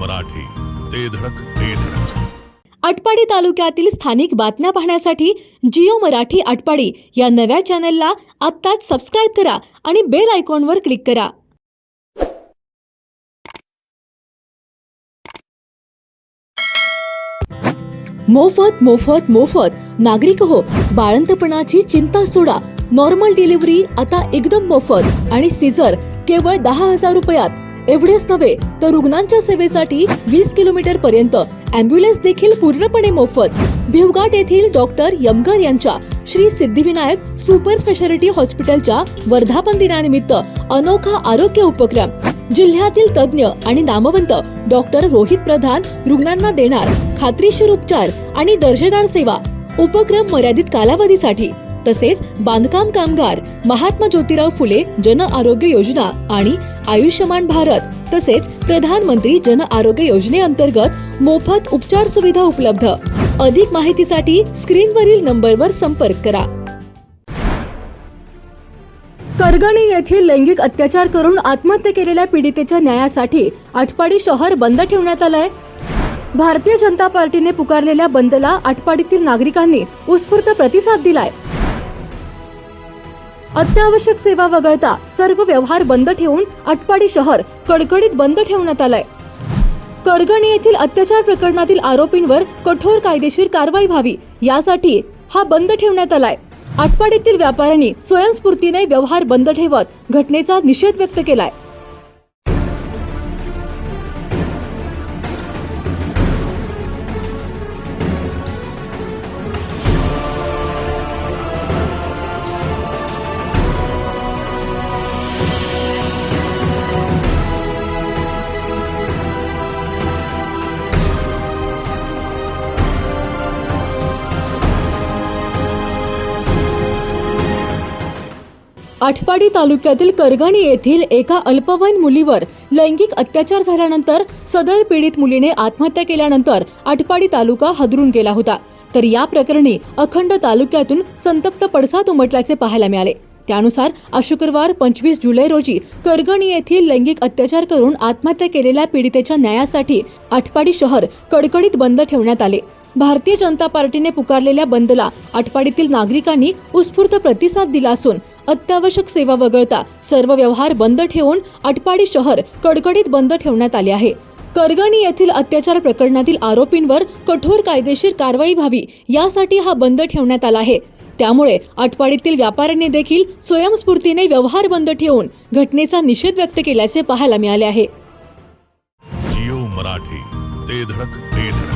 मराठी. ते धडक ते धडक. आटपाडी तालुक्यातील स्थानिक बातम्या पाहण्यासाठी जिओ मराठी आटपाडी या नव्या चॅनलला आत्ताच सबस्क्राईब करा आणि बेल आयकॉनवर क्लिक करा. मोफत मोफत मोफत. नागरिक हो बाळंतपणाची चिंता सोडा. नॉर्मल डिलिव्हरी आता एकदम मोफत. आणि सीझर केवळ दहा हजार रुपयात. एवढेच नव्हे तर रुग्णांच्या सेवेसाठी वीस किलोमीटर पर्यंत अँब्युलन्स देखील पूर्णपणे मोफत. भिवघाट येथील डॉक्टर यमगर यांच्या श्री सिद्धिविनायक सुपर स्पेशालिटी हॉस्पिटलच्या वर्धापन दिनानिमित्त अनोखा आरोग्य उपक्रम. जिल्ह्यातील तज्ज्ञ आणि नामवंत डॉक्टर रोहित प्रधान रुग्णांना देणार खात्रीशीर उपचार आणि दर्जेदार सेवा. उपक्रम मर्यादित कालावधीसाठी. तसेच बांधकाम कामगार महात्मा ज्योतिराव फुले जन आरोग्य योजना आणि आयुष्यमान भारत तसेच प्रधानमंत्री जन आरोग्य योजनेअंतर्गत मोफत उपचार सुविधा उपलब्ध. अधिक माहितीसाठी स्क्रीनवरील नंबरवर संपर्क करा. करगणी येथील लैंगिक अत्याचार करून आत्महत्या केलेल्या पीडितेच्या न्यायासाठी आटपाडी शहर बंद ठेवण्यात आलंय. भारतीय जनता पार्टीने पुकारलेल्या बंदला आटपाडीतील नागरिकांनी उत्स्फूर्त प्रतिसाद दिलाय. अत्यावश्यक सेवा वगळता सर्व व्यवहार बंद ठेवून आटपाडी शहर कडकडीत बंद ठेवण्यात आलंय. करगणी येथील अत्याचार प्रकरणातील आरोपींवर कठोर कायदेशीर कारवाई व्हावी यासाठी हा बंद ठेवण्यात आलाय. आटपाडीतील व्यापाऱ्यांनी स्वयंस्फूर्तीने व्यवहार बंद ठेवत घटनेचा निषेध व्यक्त केलाय. आटपाडी तालुक्यातील करगणी येथील एका अल्पवयीन मुलीवर लैंगिक अत्याचार झाल्यानंतर सदर पीडित मुलीने आत्महत्या केल्यानंतर आटपाडी तालुका हदरून गेला होता. तर या प्रकरणी अखंड तालुक्यातून संतप्त पडसाद उमटल्याचे पाहायला मिळाले. त्यानुसार आज शुक्रवार पंचवीस जुलै रोजी करगणी येथील लैंगिक अत्याचार करून आत्महत्या केलेल्या पीडितेच्या न्यायासाठी आटपाडी शहर कडकडीत बंद ठेवण्यात आले. भारतीय जनता पार्टीने पुकारलेल्या बंदला आटपाडीतील नागरिकांनी उत्स्फूर्त प्रतिसाद दिला असून अत्यावश्यक सेवा वगळता सर्व व्यवहार बंद ठेवून आटपाडी शहर कडकडीत बंद ठेवण्यात आले आहे. करगणी येथील अत्याचार प्रकरणातील आरोपींवर कठोर कायदेशीर कारवाई व्हावी यासाठी हा बंद ठेवण्यात आला आहे. त्यामुळे आटपाडीतील व्यापाऱ्यांनी देखील स्वयंस्फूर्तीने व्यवहार बंद ठेवून घटनेचा निषेध व्यक्त केल्याचे पाहायला मिळाले आहे. जिओ मराठी ते धडक ते धडक.